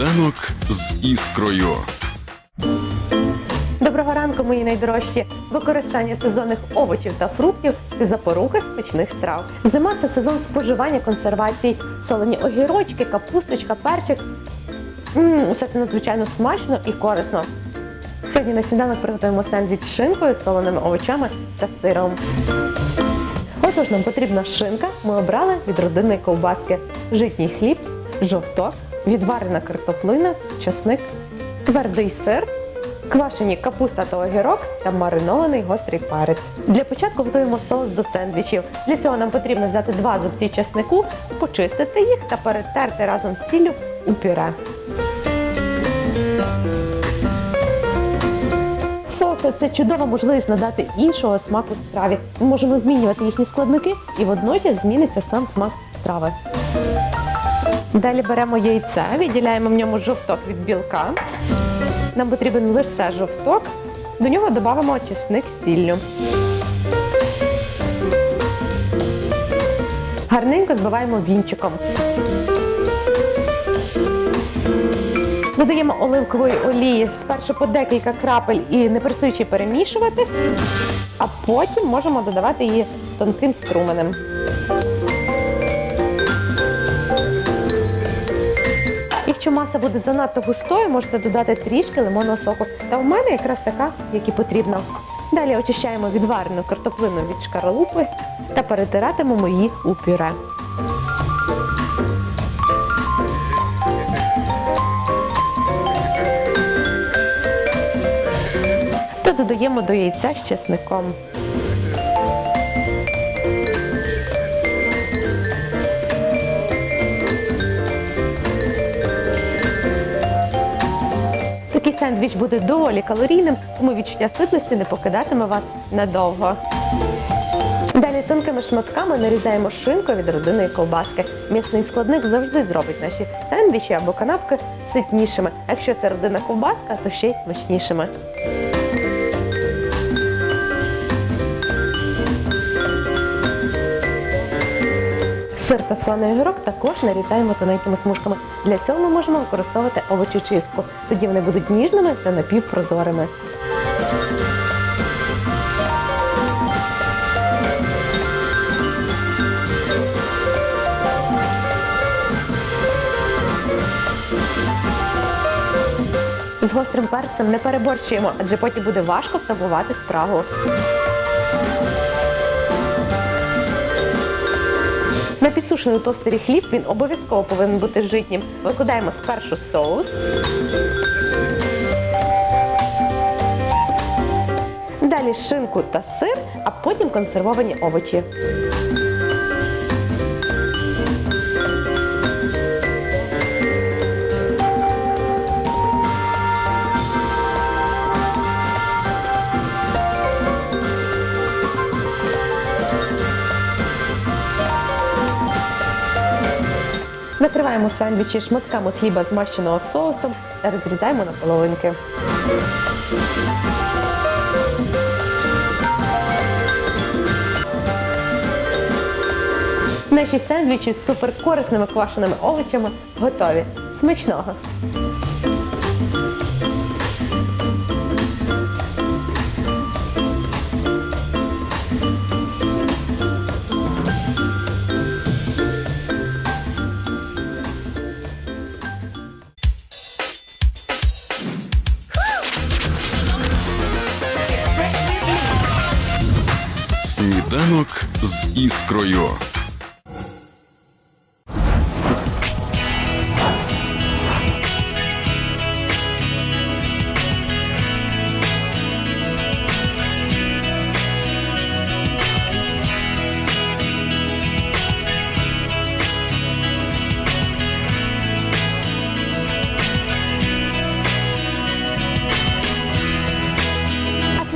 Сніданок з іскрою. Доброго ранку, мої найдорожчі! Використання сезонних овочів та фруктів це запорука смачних страв. Зима це сезон споживання консервацій, солені огірочки, капусточка, перчик. Мм, усе це надзвичайно смачно і корисно. Сьогодні на сніданок приготуємо сендвіч з шинкою, соленими овочами та сиром. Отож, нам потрібна шинка. Ми обрали від родинної ковбаски, житній хліб, жовток, відварена картоплина, часник, твердий сир, квашені капуста та огірок та маринований гострий перець. Для початку готуємо соус до сендвічів. Для цього нам потрібно взяти два зубці часнику, почистити їх та перетерти разом з сіллю у пюре. Соуси це чудова можливість надати іншого смаку страві. Ми можемо змінювати їхні складники і водночас зміниться сам смак страви. Далі беремо яйце, відділяємо в ньому жовток від білка. Нам потрібен лише жовток. До нього додамо чесник сіллю. Гарненько збиваємо вінчиком. Додаємо оливкової олії спершу по декілька крапель і не перестаючи перемішувати, а потім можемо додавати її тонким струменем. Якщо маса буде занадто густою, можете додати трішки лимонного соку. Та в мене якраз така, як і потрібно. Далі очищаємо відварену картоплину від шкаралупи та перетиратимемо її у пюре. та додаємо до яйця з чесником. Сендвіч буде доволі калорійним, тому відчуття ситності не покидатиме вас надовго. Далі тонкими шматками нарізаємо шинку від родинної ковбаски. М'ясний складник завжди зробить наші сендвічі або канапки ситнішими. Якщо це родина ковбаска, то ще й смачнішими. Сир та солений огірок також нарізаємо тоненькими смужками. Для цього ми можемо використовувати овочечистку. Тоді вони будуть ніжними та напівпрозорими. З гострим перцем не переборщуємо, адже потім буде важко втамувати спрагу. На підсушений тостері хліб він обов'язково повинен бути житнім. Викладаємо спершу соус. Далі шинку та сир, а потім консервовані овочі. Накриваємо сендвічі шматками хліба змащеного соусом та розрізаємо на половинки. Наші сендвічі з суперкорисними квашеними овочами готові. Смачного! Сніданок з іскрою.